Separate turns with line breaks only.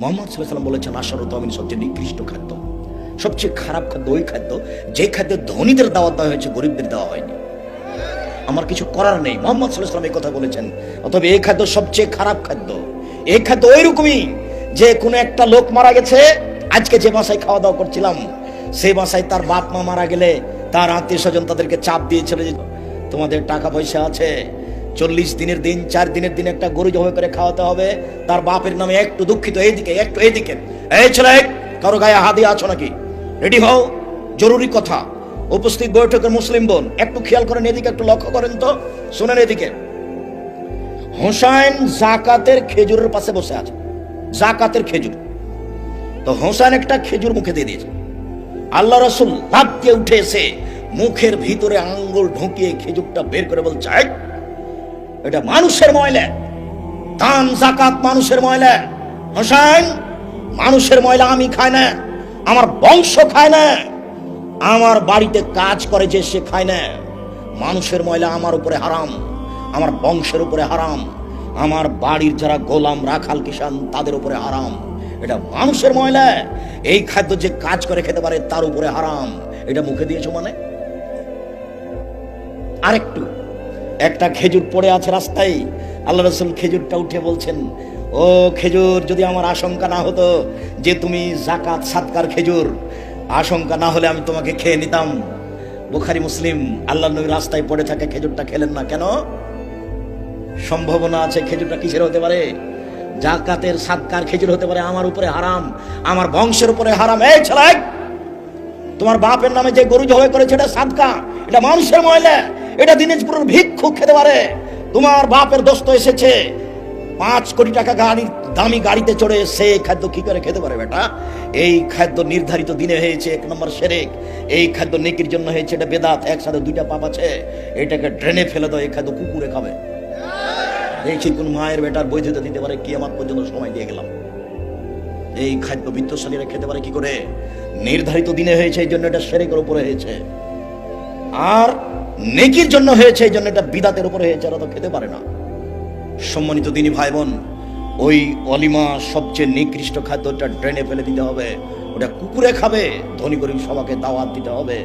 মোহাম্মদ সাল্লাম বলেছেন, আশার তমিন সবচেয়ে নিকৃষ্ট খাদ্য। সবচেয়ে খারাপ খাদ্য ওই খাদ্য, যে খাদ্য ধনীদের দাওয়াত দেওয়া হয়েছে, গরিবদের দেওয়া হয়নি। আমার কিছু করার নেই। মোহাম্মদ সাল্লাম এই কথা বলেছেন অথবা এই খাদ্য সবচেয়ে খারাপ খাদ্য। এই খাদ্য ওই রকমই যে কোনো একটা লোক মারা গেছে, আজকে যে বাসায় খাওয়া দাওয়া করছিলাম, সেই বাসায় তার বাপ মা মারা গেলে তার আত্মীয় স্বজন তাদেরকে চাপ দিয়েছিল যে তোমাদের টাকা পয়সা আছে চল্লিশ দিনের দিন চার দিনের দিন একটা গরু জবাই করে খাওয়াতে হবে। তার বাপের নামে একটু দুঃখিত এইদিকে একটু এইদিকে। এই ছেলে কারও গায়ে হাদি আছো নাকি? রেডি হও জরুরি কথা। উপস্থিত বৈঠকের মুসলিম বোন একটু খেয়াল করেন এদিকে একটু লক্ষ্য করেন তো। শোনেন এদিকে। হোসাইন জাকাতের খেজুরের পাশে বসে আছে। জাকাতের খেজুর। তো হোসাইন একটা খেজুর মুখে দিয়ে দিয়েছে। আল্লাহ রসুল লাভ দিয়ে উঠে এসে মুখের ভিতরে আঙ্গুল ঢুকিয়ে খেজুরটা বের করে বলছে "এই, এটা মানুষের ময়লা। দান, জাকাত মানুষের ময়লা। হোসাইন মানুষের ময়লা আমি খাই না। আমার বংশ খায় না। আমার বাড়িতে কাজ করে যে সে খায় না। মানুষের ময়লা আমার উপরে হারাম। আমার বংশের উপরে হারাম। আমার বাড়ির যারা গোলাম, রাখাল কিষান তাদের উপরে হারাম। এটা মানুষের ময়লা। এই খাদ্য যে কাজ করে খেতে পারে তার উপরে হারাম। এটা মুখে দিয়েছ মানে? আরেকটু। একটা খেজুর পড়ে আছে রাস্তায়। আল্লাহ রসুল খেজুরটা উঠে বলছেন, ও খেজুর, যদি আমার আশঙ্কা না হতো যে তুমি জাকাত সাতকার খেজুর, আশঙ্কা না হলে আমি তোমাকে খেয়ে নিতাম। বুখারি, মুসলিম আল্লাহ নবী রাস্তায় পড়ে থাকে, খেজুরটা খেলেন না। কেন? সম্ভাবনা আছে খেজুরটা কিসের হতে পারে? জাকাতের সাতকার খেজুর হতে পারে আমার উপরে হারাম, আমার বংশের উপরে হারাম। এই ছেলে, তোমার বাপের নামে যে গরু জবাই করেছে, এটা সাদকা এটা মানুষের ময়লা। এটা দিনাজপুরের ভিক্ষুক খেতে পারে। তোমার বাপের দোস্ত এসেছে। পাঁচ কোটি টাকা গাড়ি, দামি গাড়িতে চড়ে সে খাদ্য কি করে খেতে পারে বেটা? এই খাদ্য নির্ধারিত দিনে হয়েছে, এক নম্বর সেরেক। এই খাদ্য নেকির জন্য হয়েছে, এটা বেদাত, একসাথে দুইটা পাপ আছে। এটাকে ড্রেনে ফেলে দাও, এই খাদ্য কুকুরে খাবে। দেখি কোন মায়ের বেটার বৈধতা দিতে পারে কি আমার পর্যন্ত সময় দিয়ে গেলাম। এই খাদ্য বিত্তশালীরা খেতে পারে কি করে? নির্ধারিত দিনে হয়েছে, এই জন্য এটা সেরেকের উপরে হয়েছে। আর নেকির জন্য হয়েছে, এই জন্য এটা বিদাতের উপরে হয়েছে, এরা তো খেতে পারে না। সম্মানিত তিনি ভাই বোন ওই অলিমা সবচেয়ে নিকৃষ্ট খাদ্যটা ড্রেনে ফেলে দিতে হবে, ওটা কুকুরে খাবে, ধনী গরিব সবাকে দাওয়াত দিতে হবে।